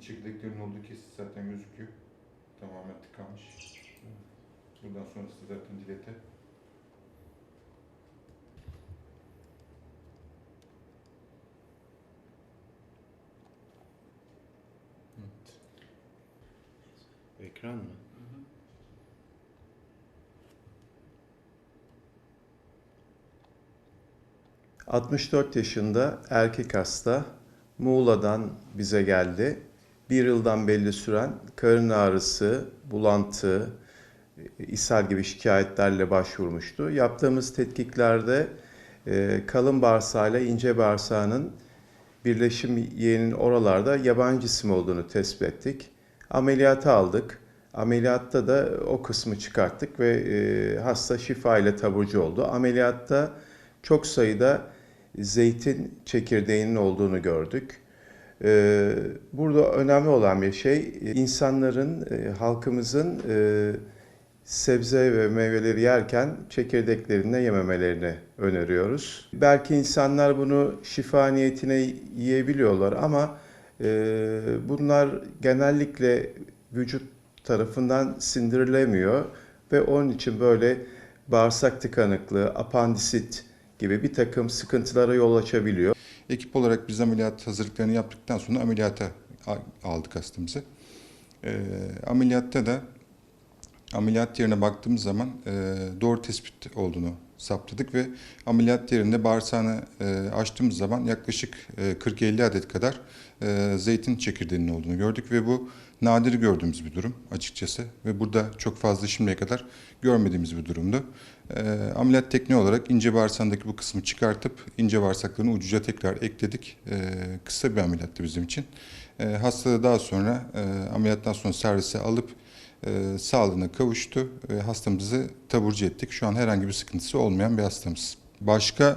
çekirdeklerin olduğu kesit zaten gözüküyor. Tamamen tıkanmış. Buradan sonrası zaten dilete. Ekran mı? ...64 yaşında erkek hasta Muğla'dan bize geldi. Bir yıldan belli süren karın ağrısı, bulantı, ishal gibi şikayetlerle başvurmuştu. Yaptığımız tetkiklerde e, kalın bağırsağıyla ince bağırsağının birleşim yeğenin oralarda yabancı cisim olduğunu tespit ettik. Ameliyata aldık. Ameliyatta da o kısmı çıkarttık ve e, hasta şifa ile taburcu oldu. Ameliyatta çok sayıda zeytin çekirdeğinin olduğunu gördük. E, burada önemli olan bir şey e, insanların, e, halkımızın e, sebze ve meyveleri yerken çekirdeklerini yememelerini öneriyoruz. Belki insanlar bunu şifa niyetine yiyebiliyorlar ama bunlar genellikle vücut tarafından sindirilemiyor ve onun için böyle bağırsak tıkanıklığı, apandisit gibi bir takım sıkıntılara yol açabiliyor. Ekip olarak biz ameliyat hazırlıklarını yaptıktan sonra ameliyata aldık hastamızı. Ee, ameliyatta da ameliyat yerine baktığımız zaman e, doğru tespit olduğunu saptadık ve ameliyat yerinde bağırsağını e, açtığımız zaman yaklaşık e, 40-50 adet kadar e, zeytin çekirdeğinin olduğunu gördük ve bu nadir gördüğümüz bir durum açıkçası ve burada çok fazla şimdiye kadar görmediğimiz bir durumdu. E, ameliyat tekniği olarak ince bağırsağındaki bu kısmı çıkartıp ince bağırsaklarını ucuca tekrar ekledik. E, kısa bir ameliyattı bizim için. E, hasta da daha sonra e, ameliyattan sonra servise alıp e, sağlığına kavuştu. E, hastamızı taburcu ettik. Şu an herhangi bir sıkıntısı olmayan bir hastamız. Başka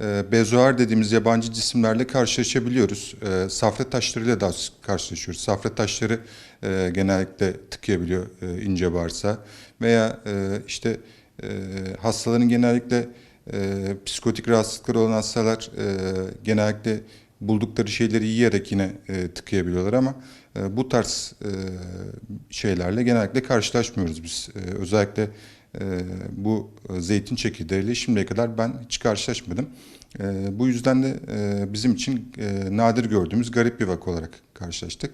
e, bezoar dediğimiz yabancı cisimlerle karşılaşabiliyoruz. E, safra taşlarıyla da karşılaşıyoruz. Safra taşları e, genellikle tıkayabiliyor e, ince bağırsağı. Veya e, işte hastaların genellikle psikotik rahatsızlıkları olan hastalar genellikle buldukları şeyleri yiyerek yine e, tıkayabiliyorlar ama e, bu tarz e, şeylerle genellikle karşılaşmıyoruz biz. E, özellikle e, bu zeytin çekirdeğiyle şimdiye kadar ben hiç karşılaşmadım. E, bu yüzden de e, bizim için e, nadir gördüğümüz garip bir vaka olarak karşılaştık.